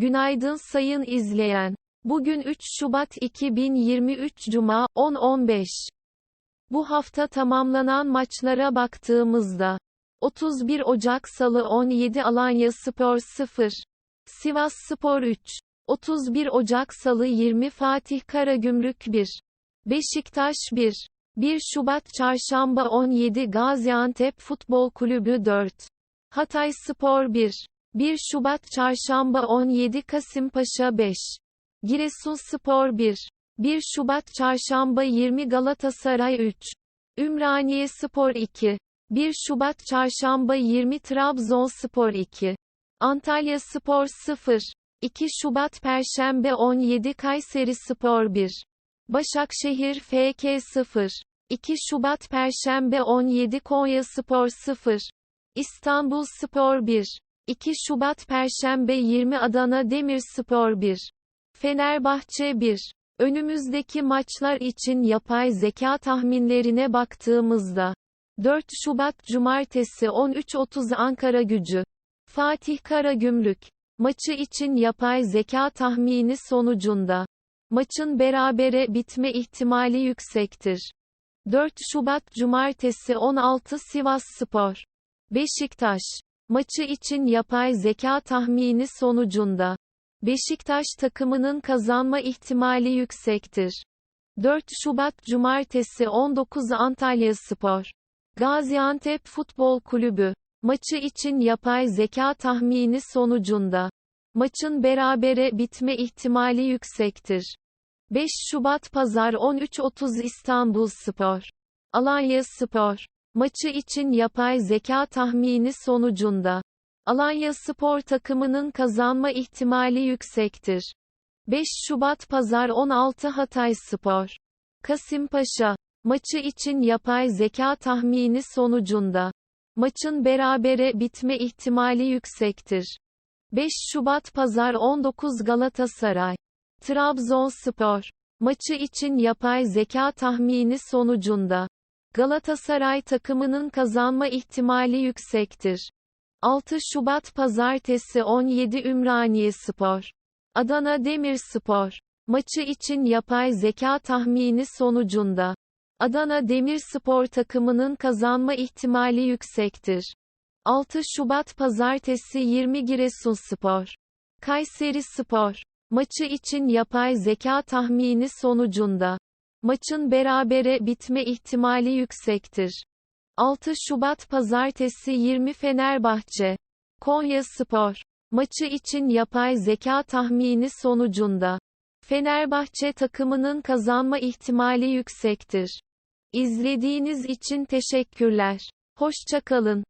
Günaydın sayın izleyen. Bugün 3 Şubat 2023 Cuma, 10.15. Bu hafta tamamlanan maçlara baktığımızda, 31 Ocak Salı 17 Alanya Spor 0, Sivas Spor 3, 31 Ocak Salı 20 Fatih Karagümrük 1, Beşiktaş 1, 1 Şubat Çarşamba 17 Gaziantep Futbol Kulübü 4, Hatay Spor 1, 1 Şubat Çarşamba 17 Kasımpaşa 5, Giresunspor 1, 1 Şubat Çarşamba 20 Galatasaray 3, Ümraniye Spor 2, 1 Şubat Çarşamba 20 Trabzonspor 2, Antalya Spor 0, 2 Şubat Perşembe 17 Kayseri Spor 1, Başakşehir FK 0, 2 Şubat Perşembe 17 Konya Spor 0, İstanbul Spor 1, 2 Şubat Perşembe 20 Adana Demirspor 1, Fenerbahçe 1. Önümüzdeki maçlar için yapay zeka tahminlerine baktığımızda 4 Şubat Cumartesi 13.30 Ankara Gücü Fatih Karagümrük maçı için yapay zeka tahmini sonucunda maçın berabere bitme ihtimali yüksektir. 4 Şubat Cumartesi 16 Sivas Spor Beşiktaş maçı için yapay zeka tahmini sonucunda Beşiktaş takımının kazanma ihtimali yüksektir. 4 Şubat Cumartesi 19 Antalya Spor. Gaziantep Futbol Kulübü. Maçı için yapay zeka tahmini sonucunda. Maçın berabere bitme ihtimali yüksektir. 5 Şubat Pazar 13.30 İstanbul Spor. Alanya Spor. Maçı için yapay zeka tahmini sonucunda. Alanya Spor takımının kazanma ihtimali yüksektir. 5 Şubat Pazar 16 Hatay Spor. Kasımpaşa. Maçı için yapay zeka tahmini sonucunda. Maçın berabere bitme ihtimali yüksektir. 5 Şubat Pazar 19 Galatasaray. Trabzonspor. Maçı için yapay zeka tahmini sonucunda. Galatasaray takımının kazanma ihtimali yüksektir. 6 Şubat Pazartesi 17 Ümraniye Spor. Adana Demirspor. Maçı için yapay zeka tahmini sonucunda. Adana Demirspor takımının kazanma ihtimali yüksektir. 6 Şubat Pazartesi 20 Giresunspor. Kayseri Spor. Maçı için yapay zeka tahmini sonucunda. Maçın berabere bitme ihtimali yüksektir. 6 Şubat Pazartesi 20 Fenerbahçe. Konya Spor. Maçı için yapay zeka tahmini sonucunda. Fenerbahçe takımının kazanma ihtimali yüksektir. İzlediğiniz için teşekkürler. Hoşçakalın.